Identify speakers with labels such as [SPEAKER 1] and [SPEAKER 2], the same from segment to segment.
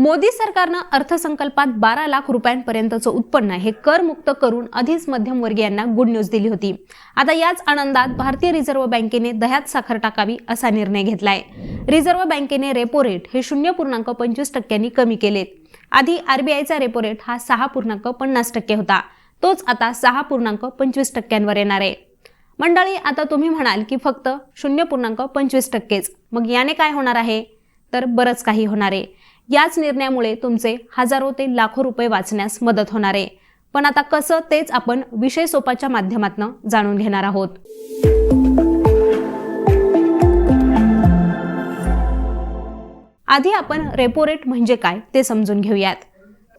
[SPEAKER 1] मोदी सरकारनं अर्थसंकल्पात बारा लाख रुपयांपर्यंतचं उत्पन्न हे करमुक्त करून आधीच मध्यमवर्गीयांना गुड न्यूज दिली होती. आता याच आनंदात भारतीय रिझर्व्ह बँकेने दह्यात साखर टाकावी असा निर्णय घेतलाय. रिझर्व्ह बँकेने रेपो रेट हे शून्य पूर्णांक पंचवीस टक्क्यांनी कमी केलेत. आधी आरबीआयचा रेपो रेट हा सहा पूर्णांक पन्नास टक्के होता. तोच आता सहा पूर्णांक पंचवीस टक्क्यांवर येणार आहे. मंडळी आता तुम्ही म्हणाल की फक्त शून्य पूर्णांक पंचवीस टक्केच. मग याने काय होणार आहे? तर बरंच काही होणार आहे. याच निर्णयामुळे तुमचे हजारो ते लाखो रुपये वाचण्यास मदत होणार आहे. पण आता कसं तेच आपण विषय सोपाच्या माध्यमातून जाणून घेणार आहोत. आधी आपण रेपो रेट म्हणजे काय ते समजून घेऊयात.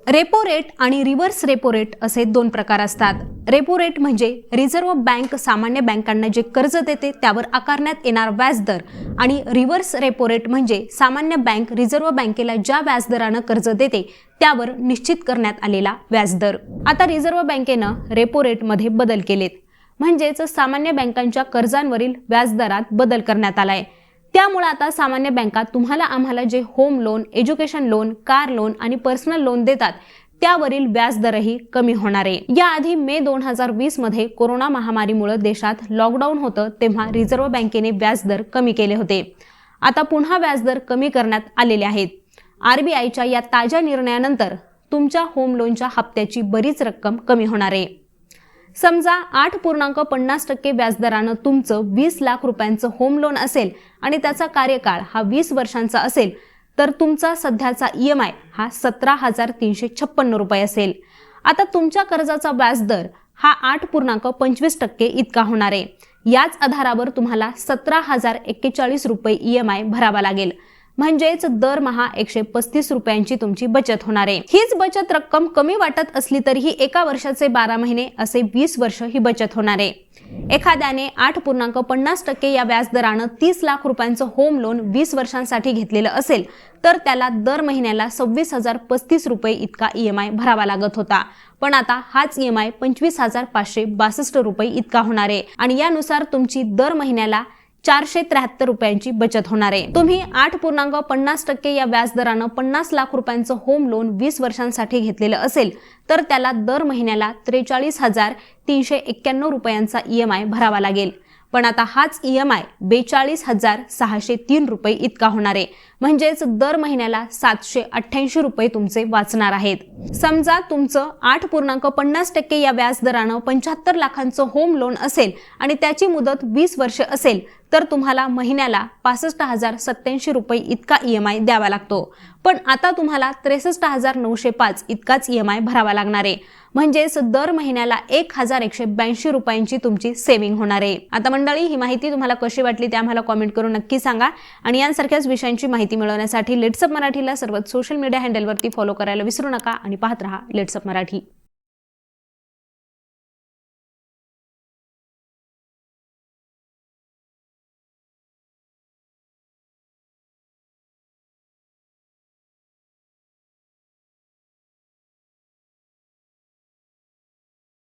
[SPEAKER 1] रेपो रेट आणि रिव्हर्स रेपो रेट असे दोन प्रकार असतात. रेपो रेट म्हणजे रिझर्व्ह बँक सामान्य बँकांना जे कर्ज देते त्यावर आकारण्यात येणार व्याजदर आणि रिव्हर्स रेपो रेट म्हणजे सामान्य बँक रिझर्व्ह बँकेला ज्या व्याजदरानं कर्ज देते त्यावर निश्चित करण्यात आलेला व्याजदर. आता रिझर्व्ह बँकेनं रेपो रेटमध्ये बदल केलेत. म्हणजेच सामान्य बँकांच्या कर्जांवरील व्याजदरात बदल करण्यात आला आहे त्यामुळे आता सामान्य बँका तुम्हाला आम्हाला जे home loan education loan car loan आणि पर्सनल लोन देतात त्यावरील व्याजदरही कमी होणार आहे. याआधी मे दोन हजार वीसमध्ये कोरोना महामारीमुळे देशात लॉकडाऊन होतं तेव्हा रिझर्व्ह बँकेने व्याजदर कमी केले होते. आता पुन्हा व्याजदर कमी करण्यात आलेले आहेत. आरबीआयच्या या ताज्या निर्णयानंतर तुमच्या होम लोनच्या हप्त्याची बरीच रक्कम कमी होणार आहे. समजा आठ पूर्णांक पन्नास टक्के व्याजदरानं तुमचं वीस लाख रुपयांचं होम लोन असेल आणि त्याचा कार्यकाळ हा वीस वर्षांचा असेल तर तुमचा सध्याचा ई एम आय हा सतरा हजार तीनशे छप्पन्न रुपये असेल. आता तुमच्या कर्जाचा व्याजदर हा आठ पूर्णांक पंचवीस टक्के इतका होणार आहे. याच आधारावर तुम्हाला सतरा हजार एक्केचाळीस रुपये ई एम आय भरावा लागेल. म्हणजेच दरमहा एकशे पस्तीस रुपयांची तुमची बचत होणार आहे. हीच बचत रक्कम कमी वाटत असली तरीही एका वर्षाचे बारा महिने असे वीस वर्ष ही बचत होणार आहे. एखाद्याने आठ पूर्णांक पन्नास टक्के या व्याजदरानं तीस लाख रुपयांचं होम लोन वीस वर्षांसाठी घेतलेलं असेल तर त्याला दर महिन्याला सव्वीस हजार पस्तीस रुपये इतका ई एम आय भरावा लागत होता. पण आता हाच ई एम आय पंचवीस हजार पाचशे बासष्ट रुपये इतका होणार आहे. आणि यानुसार तुमची दर महिन्याला चारशे त्र्याहत्तर रुपयांची बचत होणार आहे. तुम्ही आठ पूर्णांक पन्नास टक्के या व्याजदरानं पन्नास लाख रुपयांचं होम लोन वीस वर्षांसाठी घेतलेलं असेल तर त्याला दर महिन्याला त्रेचाळीस हजार तीनशे एक्क्याण्णव रुपयांचा ईएमआय भरावा लागेल. पण आता हाच ईएमआय बेचाळीस हजार सहाशे तीन रुपये इतका होणार आहे. म्हणजेच दर महिन्याला सातशे अठ्ठ्याऐंशी रुपये तुमचे वाचणार आहेत. समजा तुमचं आठ पूर्णांक पन्नास टक्के या व्याजदरानं पंच्याहत्तर लाखांचं होम लोन असेल आणि त्याची मुदत वीस वर्ष असेल तर तुम्हाला महिन्याला पासष्ट हजार सत्त्याऐंशी रुपये इतका ई एम आय द्यावा लागतो. पण आता तुम्हाला त्रेसष्ट हजार नऊशे पाच इतकाच ई एम आय भरावा लागणार आहे. म्हणजेच दर महिन्याला एक हजार एकशे ब्याऐंशी रुपयांची तुमची सेव्हिंग होणार आहे. आता मंडळी ही माहिती तुम्हाला कशी वाटली ते आम्हाला कॉमेंट करून नक्की सांगा. आणि यांसारख्याच विषयांची माहिती मिळवण्यासाठी लेट्सअप मराठीला सर्वच सोशल मीडिया हँडलवरती फॉलो करायला विसरू नका आणि पाहत रहा लेट्सअप मराठी.